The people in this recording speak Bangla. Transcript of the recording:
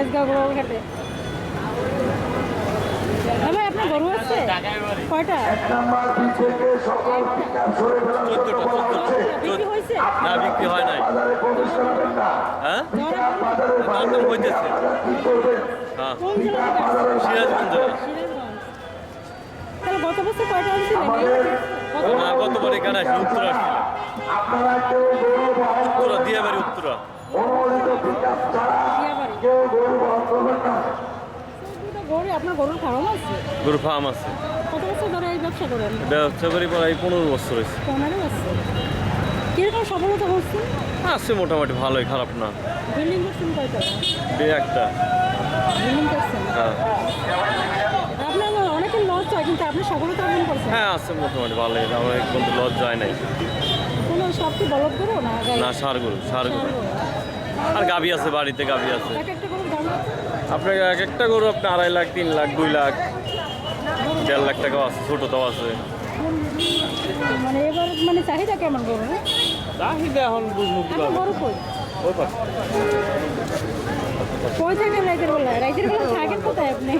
তেজগাঁও গোলাল ঘাটে। হ্যাঁ ভাই আপনার গরু আছে? কয়টা? বিক্রি হয়েছে? না বিক্রি হয় নাই। হ্যাঁ? হইতেছে। হ্যাঁ। সিরাজগঞ্জ। তাহলে গত বছর কয়টা গত না গতবার এখানে আসি উত্তরা বহন উত্তরা দিয়ে বাড়ি উত্তরা। অনুমোদিত পিকআপ ছাড়া আপনার গরুর ফার্ম আছে? গরু ফার্ম আছে। কত বছর ধরে এই ব্যবসা করেন? ব্যবসা করি প্রায় পনেরো বছর হয়েছে। পনেরো বছর। কীরকম সফলতা হচ্ছে? আছে মোটামুটি ভালোই খারাপ না। বিল্ডিং করছেন কয়টা? একটা। বিল্ডিং করছেন? হ্যাঁ। আপনার অনেকে লস হয় কিন্তু আপনি সফলতা অর্জন করছেন? হ্যাঁ আছে মোটামুটি ভালোই। আমার কিন্তু লজ যায় নাই। কোনো সব কি বলদ গরু না না সার গরু। সার গরু। আর গাভি আছে বাড়িতে গাভি আছে। এক একটা গরুর আপনার এক একটা গরু আপনি আড়াই লাখ তিন লাখ দুই লাখ দেড় লাখ টাকাও আছে ছোটোটাও আছে। মানে এবার মানে চাহিদা কেমন গরু? চাহিদা এখন বুঝব আপনার ওই পাশে। কই থাকেন রাইতের বেলা রাইতের বেলা থাকেন কোথায় আপনি?